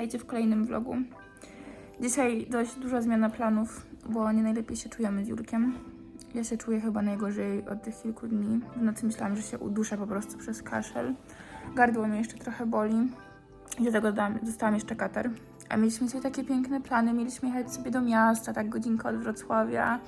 witajcie w kolejnym vlogu. Dzisiaj dość duża zmiana planów, bo nie najlepiej się czujemy z Jurkiem. Ja się czuję chyba najgorzej od tych kilku dni. W nocy myślałam, że się uduszę po prostu przez kaszel. Gardło mnie jeszcze trochę boli. I do tego dałam, dostałam jeszcze katar. A mieliśmy sobie takie piękne plany. Mieliśmy jechać sobie do miasta, tak godzinkę od Wrocławia,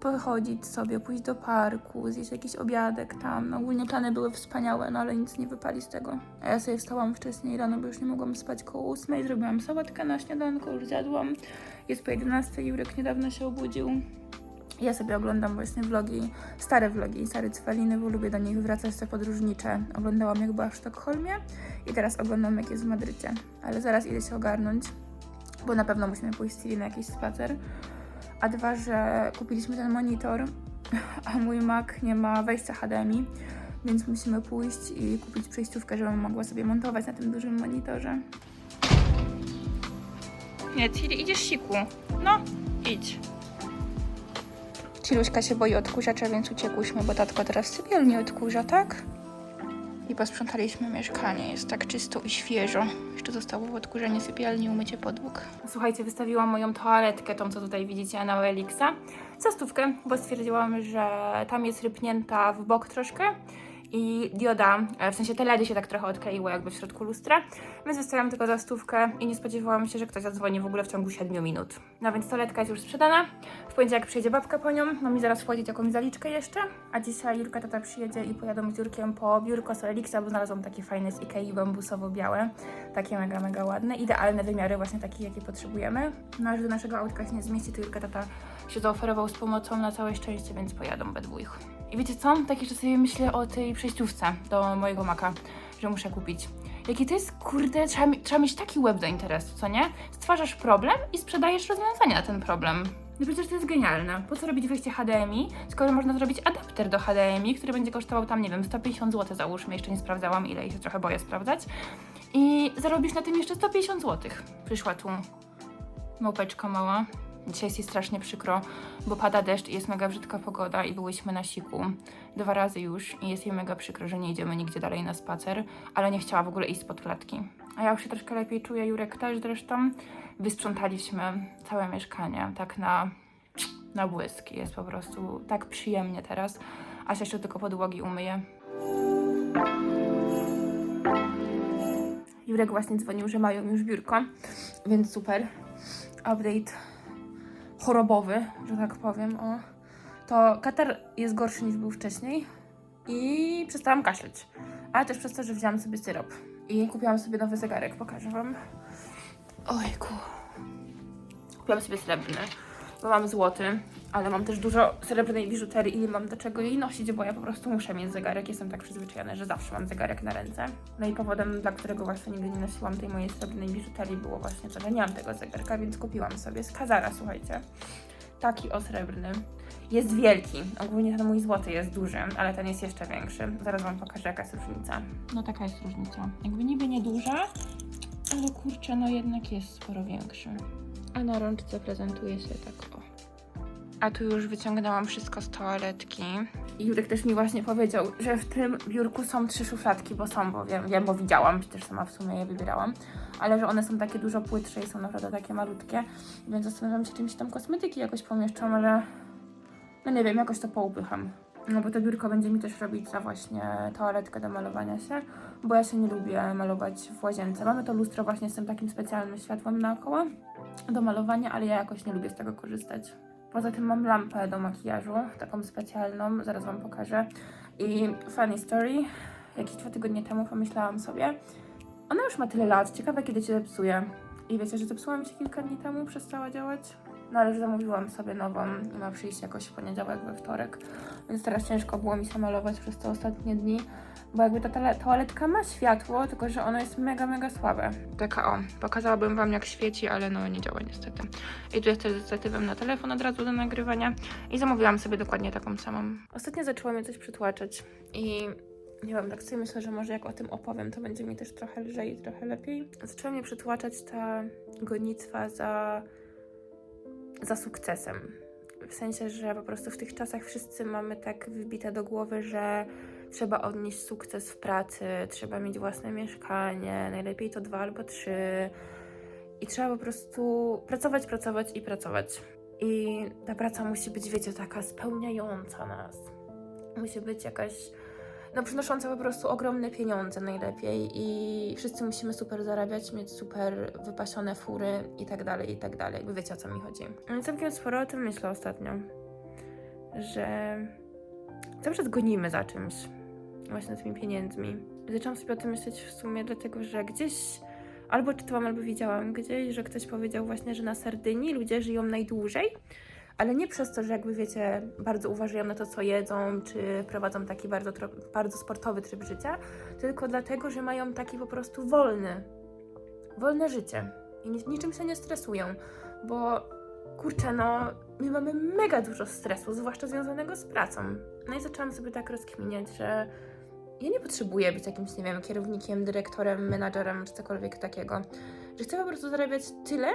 pochodzić sobie, pójść do parku, zjeść jakiś obiadek tam. No, ogólnie plany były wspaniałe, no ale nic nie wypali z tego. A ja sobie wstałam wcześniej rano, bo już nie mogłam spać koło 8. Zrobiłam sałatkę na śniadanko, już zjadłam. Jest po 11, Jurek niedawno się obudził. Ja sobie oglądam właśnie vlogi, stare vlogi, stare Cwaliny, bo lubię do nich wracać te podróżnicze. Oglądałam jak była w Sztokholmie i teraz oglądam jak jest w Madrycie. Ale zaraz idę się ogarnąć, bo na pewno musimy pójść z Ciri na jakiś spacer. A dwa, że kupiliśmy ten monitor, a mój Mac nie ma wejścia HDMI, więc musimy pójść i kupić przejściówkę, żebym mogła sobie montować na tym dużym monitorze. Nie, Ciri, idziesz siku. No, idź. Ciluśka się boi odkurzacza, więc uciekłyśmy, bo tatko teraz sypialnie odkurza, tak? I posprzątaliśmy mieszkanie, jest tak czysto i świeżo. Jeszcze zostało odkurzenie sypialni umycie podłóg. Słuchajcie, wystawiłam moją toaletkę, tą co tutaj widzicie na Elixa, za stówkę, bo stwierdziłam, że tam jest rypnięta w bok troszkę i dioda, e, w sensie te LEDy się tak trochę odkleiły jakby w środku lustra, więc wystawiłam tylko za stówkę i nie spodziewałam się, że ktoś zadzwoni w ogóle w ciągu 7 minut. No więc toaletka jest już sprzedana, w poniedziałek przyjedzie babka po nią, ma mi zaraz wchodzić jakąś zaliczkę jeszcze, a dzisiaj Jurka tata przyjedzie i pojadą z Jurkiem po biurko z Elixa, bo znalazłam takie fajne z Ikei bambusowo-białe, takie mega, mega ładne, idealne wymiary, właśnie takie, jakie potrzebujemy. No aż do naszego autka się nie zmieści, to Jurka tata się zaoferował z pomocą na całe szczęście, więc pojadą we dwóch. I wiecie co? Tak jeszcze sobie myślę o tej przejściówce do mojego maka, że muszę kupić. Jaki to jest, kurde, trzeba, trzeba mieć taki web do interesu, co nie? Stwarzasz problem i sprzedajesz rozwiązanie na ten problem. No przecież to jest genialne. Po co robić wejście HDMI, skoro można zrobić adapter do HDMI, który będzie kosztował tam, nie wiem, 150 zł załóżmy, jeszcze nie sprawdzałam ile i się trochę boję sprawdzać. I zarobisz na tym jeszcze 150 zł. Przyszła tu małpeczka mała. Dzisiaj jest strasznie przykro, bo pada deszcz i jest mega brzydka pogoda i byłyśmy na siku dwa razy już i jest jej mega przykro, że nie idziemy nigdzie dalej na spacer, ale nie chciała w ogóle iść spod klatki. A ja już się troszkę lepiej czuję, Jurek też zresztą. Wysprzątaliśmy całe mieszkanie, tak na, na błysk. Jest po prostu tak przyjemnie teraz, a się jeszcze tylko podłogi umyję. Jurek właśnie dzwonił, że mają już biurko, więc super. Update chorobowy, że tak powiem. O. To katar jest gorszy niż był wcześniej i przestałam kaszleć. Ale też przez to, że wzięłam sobie syrop. I kupiłam sobie nowy zegarek, pokażę wam. Ojku. Kupiłam sobie srebrny, bo mam złoty, ale mam też dużo srebrnej biżuterii i nie mam do czego jej nosić, bo ja po prostu muszę mieć zegarek. Jestem tak przyzwyczajona, że zawsze mam zegarek na ręce. No i powodem, dla którego właśnie nigdy nie nosiłam tej mojej srebrnej biżuterii było właśnie to, że nie mam tego zegarka, więc kupiłam sobie z Kazara, słuchajcie. Taki o srebrny. Jest wielki. Ogólnie ten mój złoty jest duży, ale ten jest jeszcze większy. Zaraz Wam pokażę, jaka jest różnica. No taka jest różnica. Jakby niby nieduża, ale kurczę, no jednak jest sporo większy. A na rączce prezentuje się tak o. A tu już wyciągnęłam wszystko z toaletki. Jurek też mi właśnie powiedział, że w tym biurku są trzy szufladki, bo są, bo wiem, wiem bo widziałam, przecież sama w sumie je wybierałam, ale że one są takie dużo płytsze i są naprawdę takie malutkie, więc zastanawiam się, czy mi się tam kosmetyki jakoś pomieszczą, ale no nie wiem, jakoś to poupycham. No bo to biurko będzie mi też robić za właśnie toaletkę do malowania się, bo ja się nie lubię malować w łazience. Mamy to lustro właśnie z tym takim specjalnym światłem naokoło do malowania, ale ja jakoś nie lubię z tego korzystać. Poza tym mam lampę do makijażu, taką specjalną, zaraz Wam pokażę. I funny story, jakieś dwa tygodnie temu pomyślałam sobie, ona już ma tyle lat, ciekawe kiedy się zepsuje. I wiecie, że zepsuła mi się kilka dni temu, przestała działać. No ale zamówiłam sobie nową i ma przyjść jakoś w poniedziałek, we wtorek. Więc teraz ciężko było mi się malować przez te ostatnie dni, bo jakby ta toaletka ma światło, tylko że ono jest mega, mega słabe. Taka o, pokazałabym Wam jak świeci, ale no nie działa niestety. I tu jest też na telefon od razu do nagrywania i zamówiłam sobie dokładnie taką samą. Ostatnio zaczęła mnie coś przytłaczać i nie wiem, tak sobie myślę, że może jak o tym opowiem, to będzie mi też trochę lżej i trochę lepiej. Zaczęła mnie przytłaczać ta gonitwa za, za sukcesem. W sensie, że po prostu w tych czasach wszyscy mamy tak wybite do głowy, że trzeba odnieść sukces w pracy, trzeba mieć własne mieszkanie, najlepiej to dwa albo trzy. I trzeba po prostu pracować, pracować i pracować. I ta praca musi być, wiecie, taka spełniająca nas. Musi być jakaś, no przynosząca po prostu ogromne pieniądze najlepiej i wszyscy musimy super zarabiać, mieć super wypasione fury i tak dalej, i tak dalej. Jakby wiecie o co mi chodzi. I całkiem sporo o tym myślę ostatnio, że cały czas gonimy za czymś, właśnie tymi pieniędzmi. Zaczęłam sobie o tym myśleć w sumie dlatego, że gdzieś albo czytałam, albo widziałam gdzieś, że ktoś powiedział właśnie, że na Sardynii ludzie żyją najdłużej, ale nie przez to, że jakby wiecie, bardzo uważają na to, co jedzą, czy prowadzą taki bardzo, bardzo sportowy tryb życia, tylko dlatego, że mają taki po prostu wolny, wolne życie i ni- niczym się nie stresują, bo kurczę, no my mamy mega dużo stresu, zwłaszcza związanego z pracą. No i zaczęłam sobie tak rozkminiać, że ja nie potrzebuję być jakimś, nie wiem, kierownikiem, dyrektorem, menadżerem czy cokolwiek takiego. Że chcę po prostu zarabiać tyle,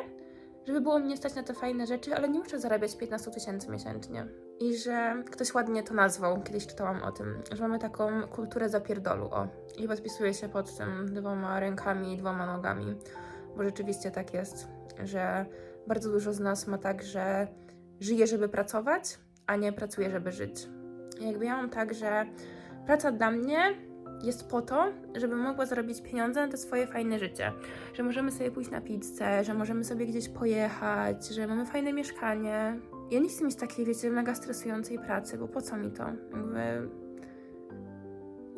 żeby było mnie stać na te fajne rzeczy, ale nie muszę zarabiać 15 tysięcy miesięcznie. I że ktoś ładnie to nazwał, kiedyś czytałam o tym, że mamy taką kulturę zapierdolu, o. I podpisuję się pod tym dwoma rękami i dwoma nogami, bo rzeczywiście tak jest, że bardzo dużo z nas ma tak, że żyje, żeby pracować, a nie pracuje, żeby żyć. I jakby ja mam tak, że praca dla mnie jest po to, żebym mogła zarobić pieniądze na to swoje fajne życie. Że możemy sobie pójść na pizzę, że możemy sobie gdzieś pojechać, że mamy fajne mieszkanie. Ja nie chcę mieć takiej, wiecie, mega stresującej pracy, bo po co mi to? Jakby...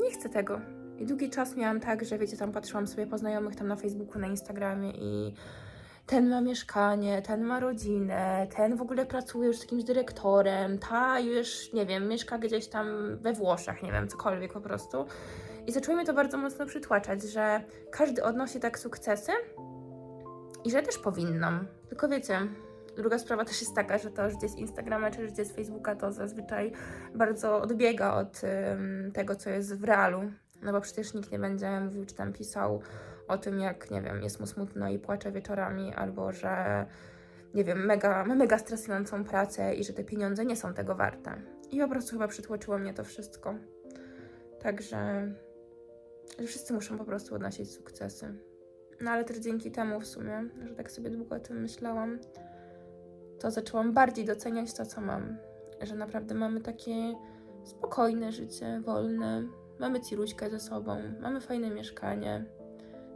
Nie chcę tego. I długi czas miałam tak, że wiecie, tam patrzyłam sobie po znajomych tam na Facebooku, na Instagramie i ten ma mieszkanie, ten ma rodzinę, ten w ogóle pracuje już z jakimś dyrektorem, ta już, nie wiem, mieszka gdzieś tam we Włoszech, nie wiem, cokolwiek po prostu. I zaczęło to bardzo mocno przytłaczać, że każdy odnosi tak sukcesy i że też powinnam. Tylko wiecie, druga sprawa też jest taka, że to życie z Instagrama czy życie z Facebooka to zazwyczaj bardzo odbiega od ym, tego, co jest w realu. No bo przecież nikt nie będzie mówił, czy tam pisał o tym, jak, nie wiem, jest mu smutno i płacze wieczorami, albo że, nie wiem, mega, ma mega stresującą pracę i że te pieniądze nie są tego warte. I po prostu chyba przytłoczyło mnie to wszystko. Także, że wszyscy muszą po prostu odnosić sukcesy. No ale też dzięki temu w sumie, że tak sobie długo o tym myślałam, to zaczęłam bardziej doceniać to, co mam. Że naprawdę mamy takie spokojne życie, wolne. Mamy ciruśkę ze sobą, mamy fajne mieszkanie,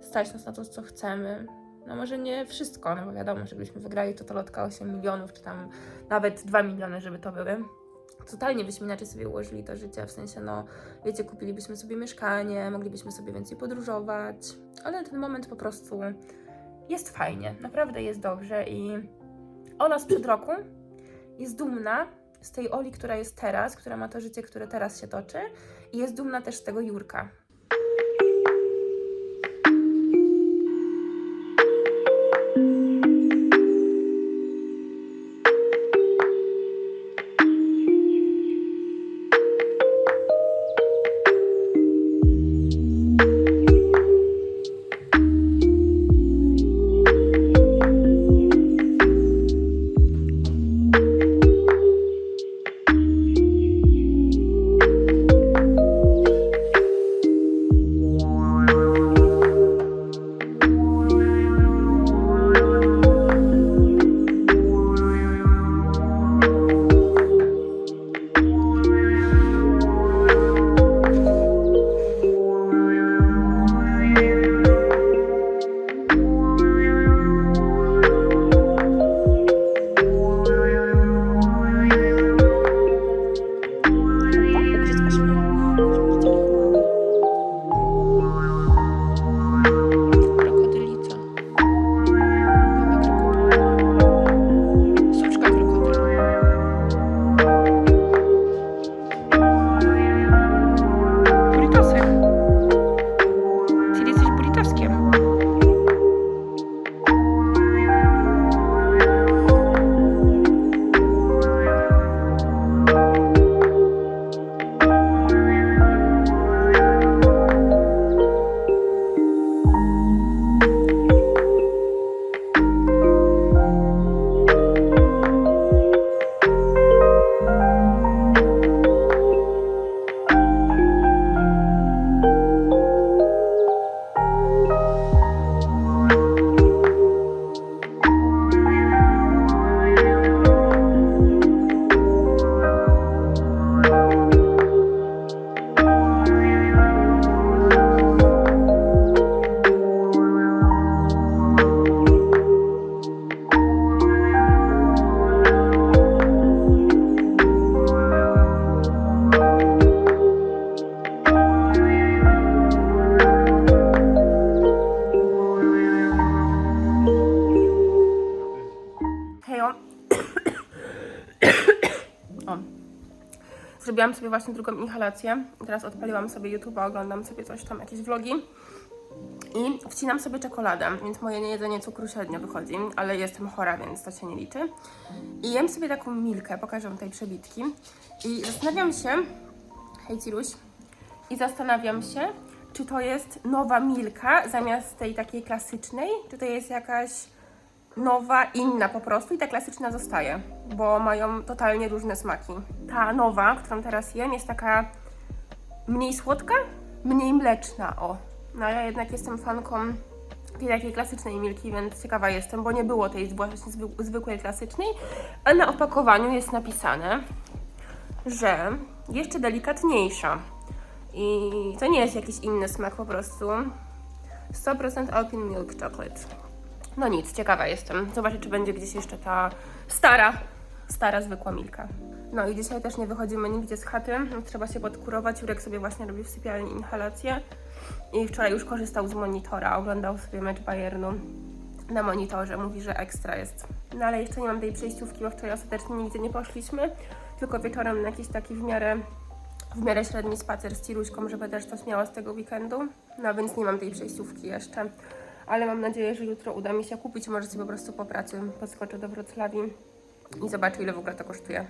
stać nas na to, co chcemy. No może nie wszystko, no bo wiadomo, że gdybyśmy wygrali to lotka 8 milionów, czy tam nawet 2 miliony, żeby to były. Totalnie byśmy inaczej sobie ułożyli to życie, w sensie, no wiecie, kupilibyśmy sobie mieszkanie, moglibyśmy sobie więcej podróżować, ale ten moment po prostu jest fajnie, naprawdę jest dobrze i Ola sprzed roku jest dumna z tej Oli, która jest teraz, która ma to życie, które teraz się toczy i jest dumna też z tego Jurka, zrobiłam sobie właśnie drugą inhalację. Teraz odpaliłam sobie YouTube'a, oglądam sobie coś tam, jakieś vlogi. I wcinam sobie czekoladę, więc moje jedzenie cukru średnio wychodzi, ale jestem chora, więc to się nie liczy. I jem sobie taką milkę, pokażę wam tej przebitki. I zastanawiam się, hej Ciruś, i zastanawiam się, czy to jest nowa milka zamiast tej takiej klasycznej, czy to jest jakaś nowa, inna po prostu i ta klasyczna zostaje, bo mają totalnie różne smaki. Ta nowa, którą teraz jem, jest taka mniej słodka, mniej mleczna, o. No ja jednak jestem fanką tej takiej klasycznej milki, więc ciekawa jestem, bo nie było tej właśnie zwy- zwykłej klasycznej, a na opakowaniu jest napisane, że jeszcze delikatniejsza. I to nie jest jakiś inny smak po prostu. 100% Alpine Milk Chocolate. No nic, ciekawa jestem. Zobaczę, czy będzie gdzieś jeszcze ta stara, stara zwykła milka. No i dzisiaj też nie wychodzimy nigdzie z chaty. Trzeba się podkurować. Jurek sobie właśnie robi w sypialni inhalację. I wczoraj już korzystał z monitora, oglądał sobie mecz Bayernu na monitorze. Mówi, że ekstra jest. No ale jeszcze nie mam tej przejściówki, bo wczoraj ostatecznie nigdzie nie poszliśmy. Tylko wieczorem na jakiś taki w miarę w miarę średni spacer z Ciruśką, żeby też coś miała z tego weekendu. No więc nie mam tej przejściówki jeszcze. Ale mam nadzieję, że jutro uda mi się kupić. Może sobie po prostu po pracy podskoczę do Wrocławii i zobaczę, ile w ogóle to kosztuje.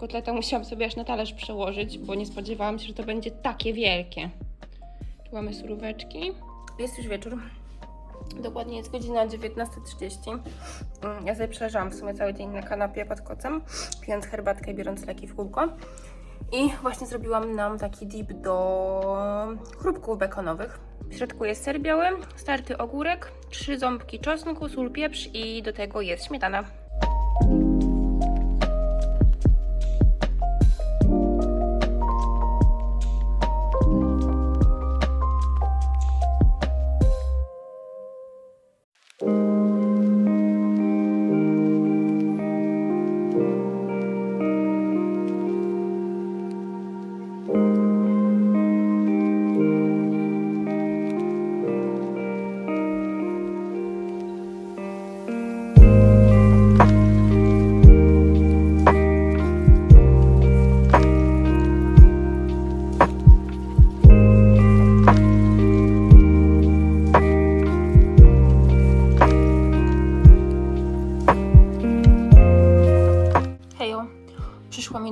Kotletę musiałam sobie aż na talerz przełożyć, bo nie spodziewałam się, że to będzie takie wielkie. Tu mamy suróweczki. Jest już wieczór. Dokładnie jest godzina 19.30. Mm, Ja sobie przeleżałam w sumie cały dzień na kanapie pod kocem, pijąc herbatkę i biorąc leki w kółko. I właśnie zrobiłam nam taki dip do chrupków bekonowych. W środku jest ser biały, starty ogórek, trzy ząbki czosnku, sól, pieprz i do tego jest śmietana.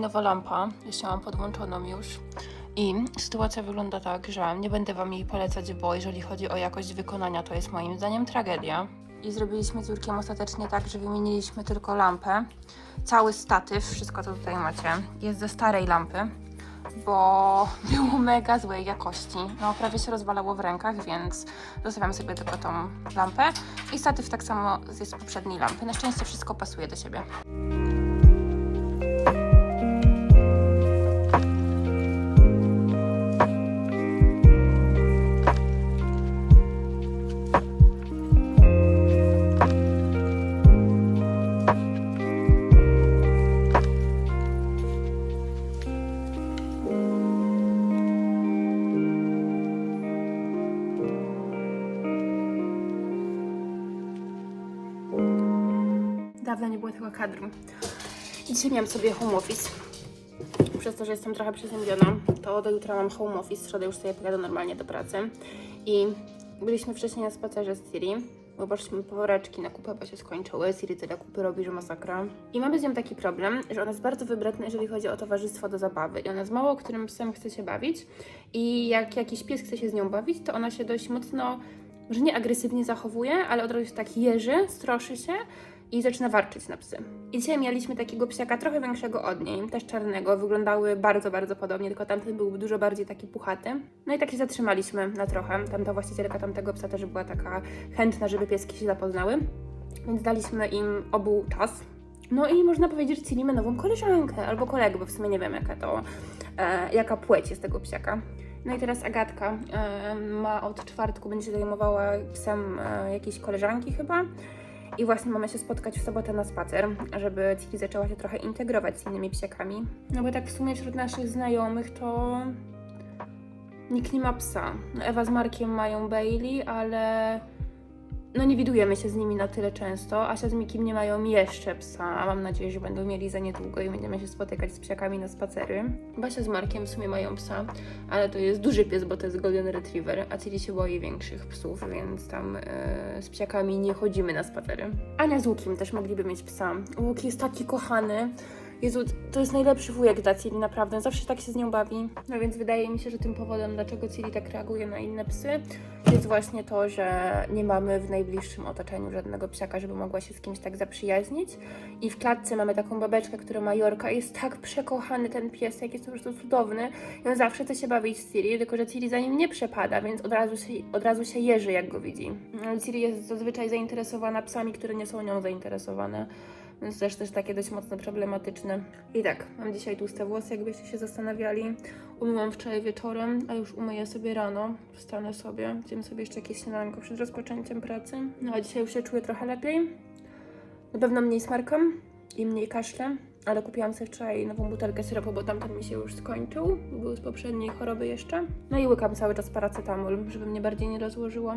Nowa lampa, jeszcze mam podłączoną już i sytuacja wygląda tak, że nie będę Wam jej polecać, bo jeżeli chodzi o jakość wykonania, to jest moim zdaniem tragedia. I zrobiliśmy z Jurkiem ostatecznie tak, że wymieniliśmy tylko lampę. Cały statyw, wszystko co tutaj macie, jest ze starej lampy, bo było mega złej jakości. No prawie się rozwalało w rękach, więc zostawiam sobie tylko tą lampę. I statyw tak samo jest z poprzedniej lampy. Na szczęście wszystko pasuje do siebie. Kadru. Dzisiaj miałam sobie home office. Przez to, że jestem trochę przeziębiona, to do jutra mam home office. Środę już sobie pojadę normalnie do pracy. I byliśmy wcześniej na spacerze z Siri, bo poszliśmy po woreczki na kupę, bo się skończyły. Siri tyle kupy robi, że masakra. I mamy z nią taki problem, że ona jest bardzo wybredna, jeżeli chodzi o towarzystwo do zabawy. I ona z mało którym psem chce się bawić. I jak jakiś pies chce się z nią bawić, to ona się dość mocno może nie agresywnie zachowuje, ale od razu się tak jeży, stroszy się i zaczyna warczyć na psy. I dzisiaj mieliśmy takiego psiaka trochę większego od niej, też czarnego, wyglądały bardzo, bardzo podobnie, tylko tamten był dużo bardziej taki puchaty. No i tak się zatrzymaliśmy na trochę. Tamta właścicielka tamtego psa też była taka chętna, żeby pieski się zapoznały, więc daliśmy im obu czas. No i można powiedzieć, że nową koleżankę albo kolegę, bo w sumie nie wiem jaka to e, jaka płeć jest tego psiaka. No i teraz Agatka e, ma od czwartku, będzie się zajmowała psem e, jakiejś koleżanki chyba. I właśnie mamy się spotkać w sobotę na spacer, żeby Cili zaczęła się trochę integrować z innymi psiakami. No bo tak w sumie wśród naszych znajomych to nikt nie ma psa. No Ewa z Markiem mają Bailey, ale no nie widujemy się z nimi na tyle często. Asia z Mikim nie mają jeszcze psa, a mam nadzieję, że będą mieli za niedługo i będziemy się spotykać z psiakami na spacery. Basia z Markiem w sumie mają psa, ale to jest duży pies, bo to jest Golden Retriever, a Cili się boi większych psów, więc tam e, z psiakami nie chodzimy na spacery. Ania z Łukiem też mogliby mieć psa. Łuk jest taki kochany. Jezu, to jest najlepszy wujek dla Cili, naprawdę. Zawsze tak się z nią bawi. No więc wydaje mi się, że tym powodem, dlaczego Cili tak reaguje na inne psy, jest właśnie to, że nie mamy w najbliższym otoczeniu żadnego psiaka, żeby mogła się z kimś tak zaprzyjaźnić. I w klatce mamy taką babeczkę, która ma Jorka. Jest tak przekochany ten piesek, jest po prostu cudowny. I on zawsze chce się bawić z Cili, tylko że Cili za nim nie przepada, więc od razu się, od razu się jeży, jak go widzi. No, Cili jest zazwyczaj zainteresowana psami, które nie są nią zainteresowane. Więc też, też takie dość mocno problematyczne. I tak, mam dzisiaj tłuste włosy, jakbyście się zastanawiali. Umyłam wczoraj wieczorem, a już umyję sobie rano. Wstanę sobie, zjem sobie jeszcze jakieś śniadanko przed rozpoczęciem pracy. No a dzisiaj już się czuję trochę lepiej. Na pewno mniej smarkam i mniej kaszlę, ale kupiłam sobie wczoraj nową butelkę syropu, bo tamten mi się już skończył. Był z poprzedniej choroby jeszcze. No i łykam cały czas paracetamol, żeby mnie bardziej nie rozłożyło.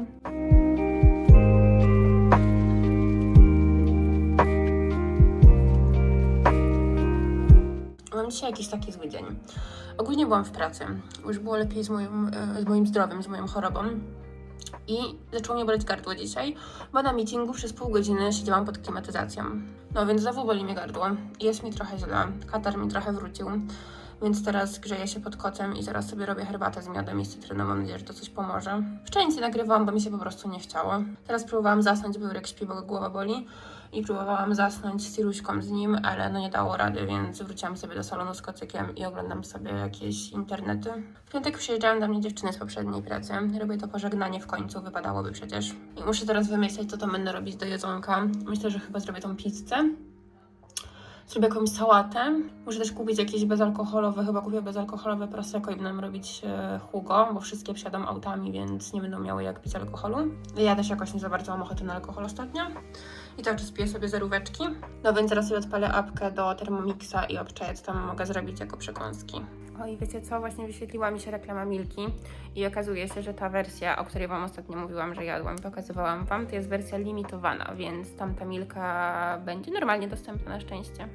Mam dzisiaj jakiś taki zły dzień. Ogólnie byłam w pracy. Już było lepiej z, moim, e, z moim zdrowiem, z moją chorobą. I zaczęło mnie boleć gardło dzisiaj, bo na meetingu przez pół godziny siedziałam pod klimatyzacją. No więc znowu boli mnie gardło. Jest mi trochę źle, katar mi trochę wrócił. Więc teraz grzeję się pod kocem i zaraz sobie robię herbatę z miodem i z cytryną. Mam nadzieję, że to coś pomoże. Wczoraj nic nie nagrywałam, bo mi się po prostu nie chciało. Teraz próbowałam zasnąć, bo Jurek śpi, bo go głowa boli. I próbowałam zasnąć z Ciruśką z nim, ale no nie dało rady, więc wróciłam sobie do salonu z kocykiem i oglądam sobie jakieś internety. W piątek przyjeżdżają do mnie dziewczyny z poprzedniej pracy. Robię to pożegnanie w końcu, wypadałoby przecież. I muszę teraz wymyśleć, co to będę robić do jedzonka. Myślę, że chyba zrobię tą pizzę. Zrobię jakąś sałatę. Muszę też kupić jakieś bezalkoholowe, chyba kupię bezalkoholowe prosecco i będę robić e, Hugo, bo wszystkie wsiadą autami, więc nie będą miały jak pić alkoholu. Ja też jakoś nie za bardzo mam ochotę na alkohol ostatnio. I cały czas sobie zeróweczki. No więc teraz sobie odpalę apkę do Thermomixa i obczaję, co tam mogę zrobić jako przekąski. O i wiecie co, właśnie wyświetliła mi się reklama Milki i okazuje się, że ta wersja, o której Wam ostatnio mówiłam, że jadłam i pokazywałam Wam, to jest wersja limitowana, więc tamta Milka będzie normalnie dostępna na szczęście.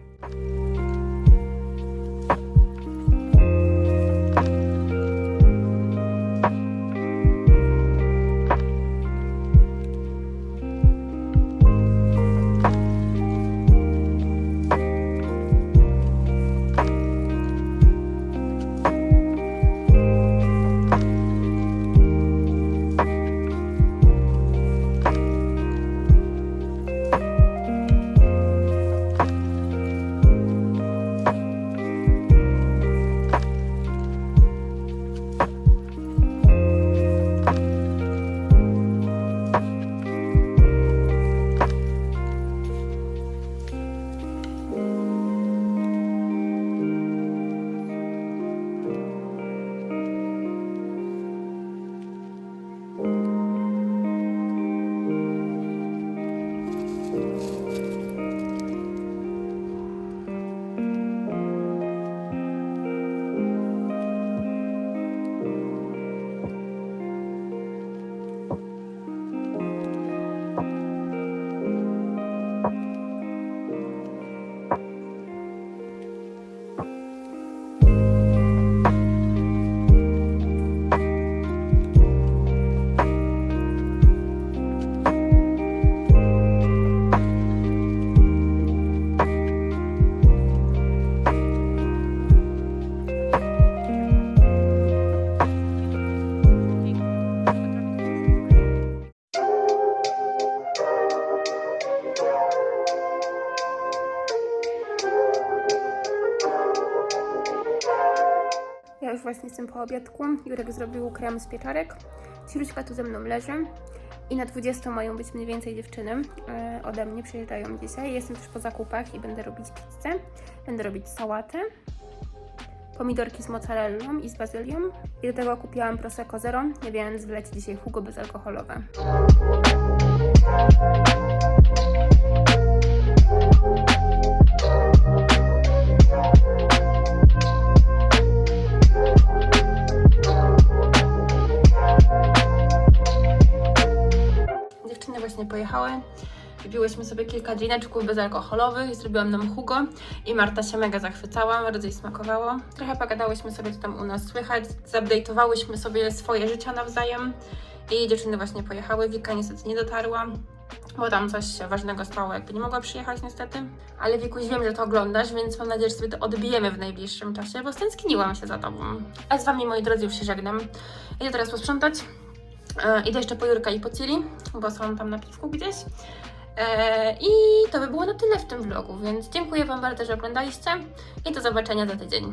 Jestem po obiadku. Jurek zrobił krem z pieczarek. Ciruśka tu ze mną leży. I na 20 mają być mniej więcej dziewczyny e, ode mnie, przyjeżdżają dzisiaj. Jestem też po zakupach i będę robić pizzę. Będę robić sałatę. pomidorki z mozzarellą i z bazylią. I do tego kupiłam Prosecco Zero, więc wleci dzisiaj Hugo bezalkoholowe. Pojechały. Wypiłyśmy sobie kilka drineczków bezalkoholowych, zrobiłam nam Hugo i Marta się mega zachwycała, bardzo jej smakowało. Trochę pogadałyśmy sobie, co tam u nas słychać, zupdate'owałyśmy sobie swoje życia nawzajem i dziewczyny właśnie pojechały. Wika niestety nie dotarła, bo tam coś ważnego stało, jakby nie mogła przyjechać niestety. Ale Wikuś, wiem, że to oglądasz, więc mam nadzieję, że sobie to odbijemy w najbliższym czasie, bo stęskniłam się za Tobą. A z Wami, moi drodzy, już się żegnam. Idę teraz posprzątać. E, idę jeszcze po Jurka i po Ciri, bo są tam na piwku gdzieś. E, I to by było na tyle w tym vlogu, więc dziękuję Wam bardzo, że oglądaliście i do zobaczenia za tydzień.